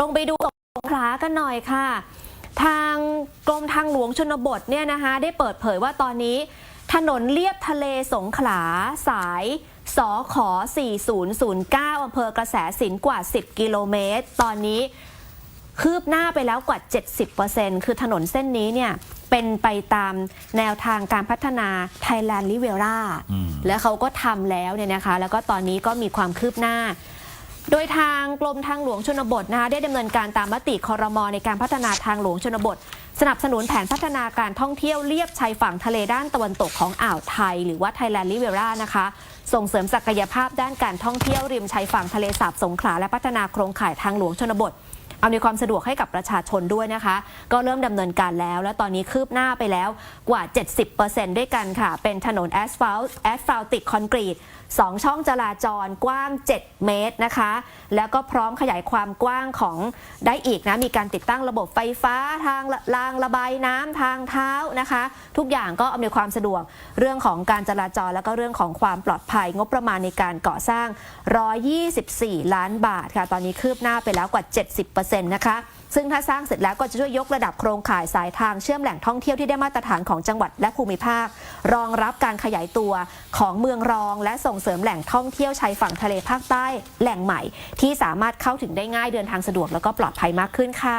ลงไปดูสงขลากันหน่อยค่ะ ทางกรมทางหลวงชนบทเนี่ยนะคะ ได้เปิดเผยว่าตอนนี้ ถนนเลียบทะเลสงขลาสายสอขอ4009อำเภอกระแสสินกว่า 10 กิโลเมตร ตอนนี้คืบหน้าไปแล้วกว่า 70%คือถนนเส้นนี้เนี่ย เป็นไปตามแนวทางการพัฒนา Thailand r i v e r a อืมแล้วเขาก็ทำแล้วเนี่ยนะคะ แล้วก็ตอนนี้ก็มีความคืบหน้า โดยทางกรมทางหลวงชนบทนะคะได้ดำเนินการตามมติคอรมอในการพัฒนาทางหลวงชนบท สนับสนุนแผนพัฒนาการท่องเที่ยวเลียบชายฝั่งทะเลด้านตะวันตกของอ่าวไทย หรือว่า Thailand r i v e r a นะคะ ส่งเสริมศักยภาพด้านการท่องเที่ยวริมชายฝั่งทะเลสาบสงขลาและพัฒนาโครงข่ายทางหลวงชนบท เอาในความสะดวกให้กับประชาชนด้วยนะคะ ก็เริ่มดำเนินการแล้ว และตอนนี้คืบหน้าไปแล้วกว่า 70%ด้วยกันค่ะ เป็นถนนแอสฟัลต์แอสฟัลติกคอนกรีต2ช่องจราจรกว้าง 7 เมตรนะคะ แล้วก็พร้อมขยายความกว้างของได้อีกนะ มีการติดตั้งระบบไฟฟ้าทางรางระบายน้ำทางเท้านะคะ ทุกอย่างก็อำนวยความสะดวกเรื่องของการจราจร แล้วก็เรื่องของความปลอดภัยงบประมาณในการก่อสร้าง 124 ล้านบาทค่ะ ตอนนี้คืบหน้าไปแล้วกว่า 70%นะคะซึ่งถ้าสร้างเสร็จแล้วก็จะช่วยยกระดับโครงข่ายสายทางเชื่อมแหล่งท่องเที่ยวที่ได้มาตรฐานของจังหวัดและภูมิภาค รองรับการขยายตัวของเมืองรอง และส่งเสริมแหล่งท่องเที่ยวชายฝั่งทะเลภาคใต้แหล่งใหม่ ที่สามารถเข้าถึงได้ง่ายเดินทางสะดวกแล้วก็ปลอดภัยมากขึ้นค่ะ